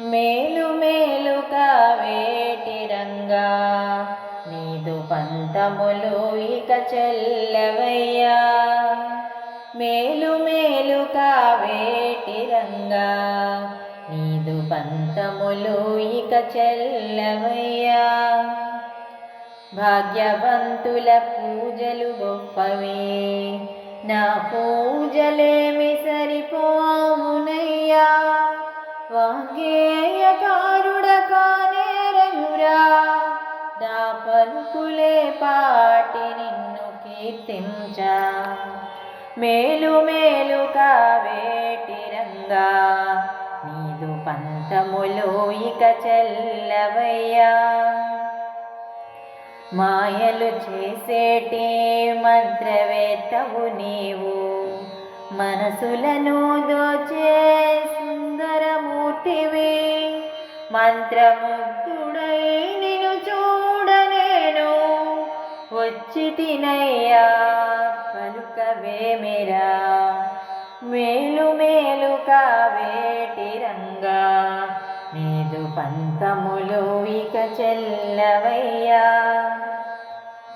మేలు మేలుగా వేటిరంగా నీదు పంతములు ఇక చెల్లవయ్యా. మేలు మేలుగా వేటిరంగా నీదు పంతములు ఇక చెల్లవయ్యా. భాగ్యవంతుల పూజలు గొప్పవే. నా పూజలేమి సరిపోమునయ్యా వాంగేయకారుడ నా పలుకులే పాటి నిన్ను కీర్తించా. మేలు మేలు కావేటి రంగా. నీదు పంతములో ఇక చెల్లవయ్యా. మాయలు చేసేటి మంత్రవేత్తవు నీవు. మనసులను దోచే సుందరమూర్తివి. మంత్రముగ్ధుడై నిన్ను చూడనేను. వచ్చి తినయ్యా పలుకవేమిరా మేలు మేలు కావేటి రంగా. నీదు పంతములు ఇక చెల్లవయ్యా.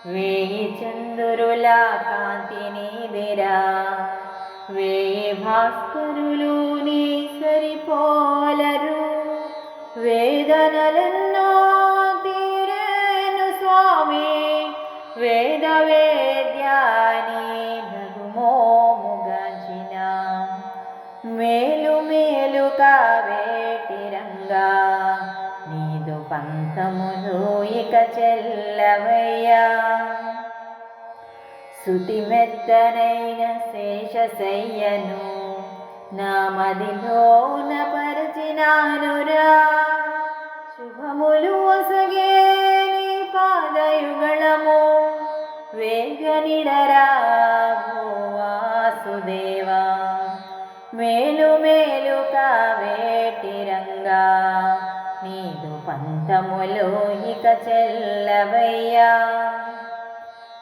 వేయి చందురులా కాంతి నీదిరా. వేయి భాస్కరులు నీ సరిపోలరు. వేదనలెన్నో తీరేను స్వామి వేద వేద్యాని నగుమోముగాంచిన మేలు మేలు కావేటిరంగా నీదు పంతములు ఇక చెల్లవయ్యా. శృతిమెత్తనైన శేషశయ్యను నా మదిలోన పరిచినానురా. శుభములు ఒసగే నీ పాదయుగళము వేగనిడరా వాసుదేవా. మేలు మేలు కావేటి రంగా నీదు పంతములో ఇక చెల్లవయ్యా.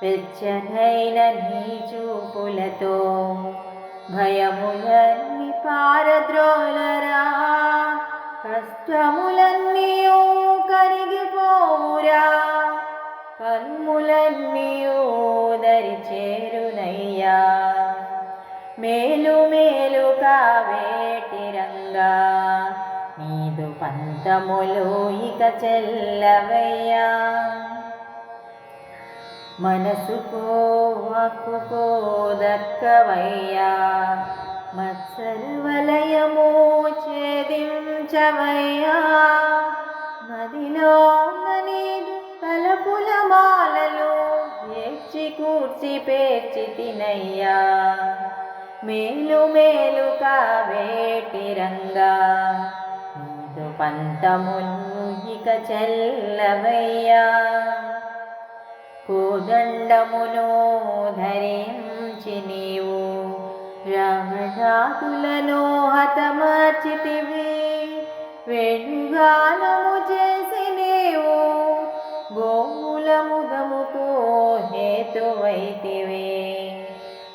వెచ్చనైన నీ చూపులతో భయములన్నీ పారద్రోలరా కష్టములన్నీ కరిగిపోరా కన్ములన్నీ దరి చేరునయ్యా మేలు మేలు కావేటి రంగా నీదు పంతములు ఇక చెల్లవయ్యా. మనసుకో వాక్కుకో దక్కవయ్యా మత్సరవలయము ఛేదించవయ్యా నదిలో నీరు తలపుల మాలలు ఏడ్చి కూర్చి పేర్చి తినయ్యా మేలు మేలు కావేటి రంగా నీదు పంతములు ఇక చెల్లవయ్యా కోదండమును ధరించి నీవు. రామజాతులను హతమర్చితివి. వేణుగానము చేసి నీవు. గోములముగముకు హేతువైతివే.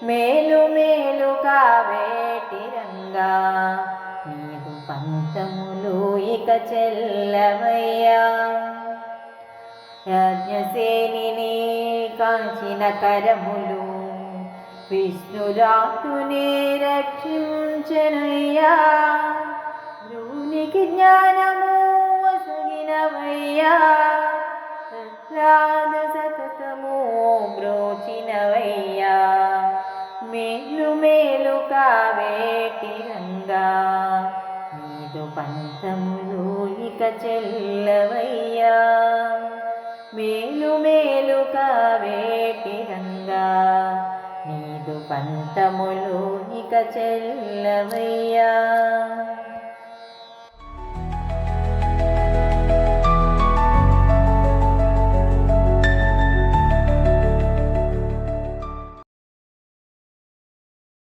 మేలు మేలు కావేటి రంగా. నీవు పంతములు ఇక చెల్లవయ్యా. యజ్ఞసేని కాంచిన కరములు. విష్ణురాతునే రక్షించనయ్యా. భ్రూనికి జ్ఞానము వసగినవయ్యా ప్రహ్లాద సతతము బ్రోచినవయ్యా. మేలు మేలు కావేటి రంగా. నీదు పంతములు ఇక చెల్లవయ్యా. మేలు మేలు కావేటి రంగా నీదు పంతములు ఇక చెల్లవయ్యా.